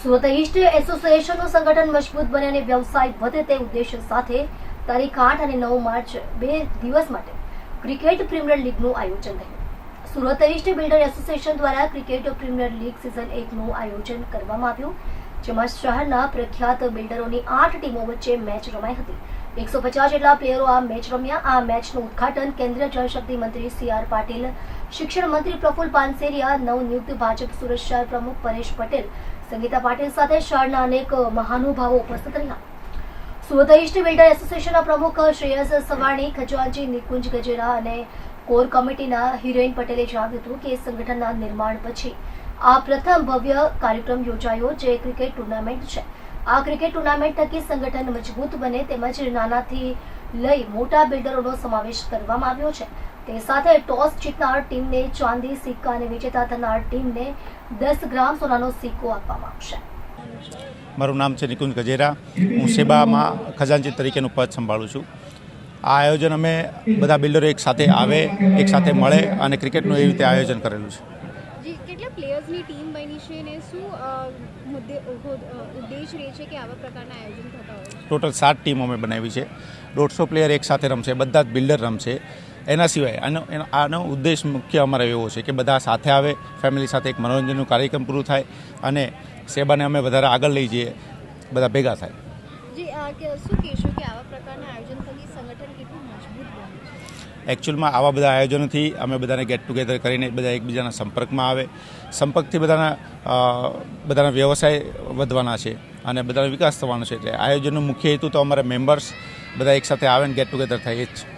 સુરત એસોસિએશનનું સંગઠન મજબૂત બને અને વ્યવસાય વધે તે ઉદ્દેશ્ય સાથે તારીખ આઠ અને નવ માર્ચ બે દિવસ માટે ક્રિકેટ પ્રીમિયર લીગનું આયોજન થયું. સુરત ઇસ્ટ બિલ્ડર એસોસિએશન દ્વારા ક્રિકેટ પ્રીમિયર લીગ સિઝન એકનું આયોજન કરવામાં આવ્યું, જેમાં શહેરના પ્રખ્યાત બિલ્ડરોની આઠ ટીમો વચ્ચે મેચ રમાઈ હતી. એકસો પચાસ જેટલા પ્લેયરો આ મેચ રમ્યા. આ મેચનું ઉદ્ઘાટન કેન્દ્રીય જળશક્તિ મંત્રી સી આર પાટીલ શિક્ષણ મંત્રી પ્રફુલ પાનસેરિયા નવનિયુક્ત ભાજપ સુરત શહેર પ્રમુખ પરેશ પટેલ, સંગીતા પાટીલ સાથે શહેરના અનેક મહાનુભાવો ઉપસ્થિત રહ્યા. સુરત ઇસ્ટ બિલ્ડર એસોસિએશનના પ્રમુખ શ્રેયસ સવાણી ખજાનજી નિકુંજ ગજેરા અને કોર કમિટીના હિરોઈન પટેલે જણાવ્યું હતું કે સંગઠનના નિર્માણ પછી આ પ્રથમ ભવ્ય કાર્યક્રમ યોજાયો જે ક્રિકેટ ટુર્નામેન્ટ છે. આ ક્રિકેટ ટુર્નામેન્ટ થકી સંગઠન મજબૂત બને તેમજ નાનાથી લઈ મોટા બિલ્ડરોનો સમાવેશ કરવામાં આવ્યો છે. તે સાથે ટોસ જીતનાર ટીમને ચાંદી સિક્કા અને વિજેતા થનાર ટીમને દસ ગ્રામ સોનાનો સિક્કો આપવામાં આવશે. મારું નામ છે નિકુંજ ગજેરા. હું સેબામાં ખજાનચી તરીકેનું પદ સંભાળું છું. આ આયોજન અમે બધા બિલ્ડરો એક સાથે આવે એક સાથે મળે અને ક્રિકેટનું એવી રીતે આયોજન કરેલું છે. કેટલા પ્લેયર્સની ટીમ બની છે અને શું મુદ્દે ઉદ્દેશ રહે છે કે આવા પ્રકારના આયોજન થતા હોય ટોટલ સાત ટીમો અમે બનાવી છે. દોઢસો પ્લેયર એક સાથે રમશે બધા જ બિલ્ડર રમશે. એના સિવાય આનો આનો ઉદ્દેશ મુખ્ય અમારો એવો છે કે બધા સાથે આવે ફેમિલી સાથે એક મનોરંજનનું કાર્યક્રમ પૂરું થાય અને સેબાને અમે વધારે આગળ લઈ જઈએ બધા ભેગા થાય. એકચ્યુઅલમાં આવા બધા આયોજનોથી અમે બધાને ગેટ ટુગેધર કરીને બધા એકબીજાના સંપર્કમાં આવે. સંપર્કથી બધાના બધાના વ્યવસાય વધવાના છે અને બધાનો વિકાસ થવાનો છે. એટલે આયોજનનો મુખ્ય હેતુ તો અમારા મેમ્બર્સ બધા એકસાથે આવે ને ગેટ ટુગેધર થાય એ જ છે.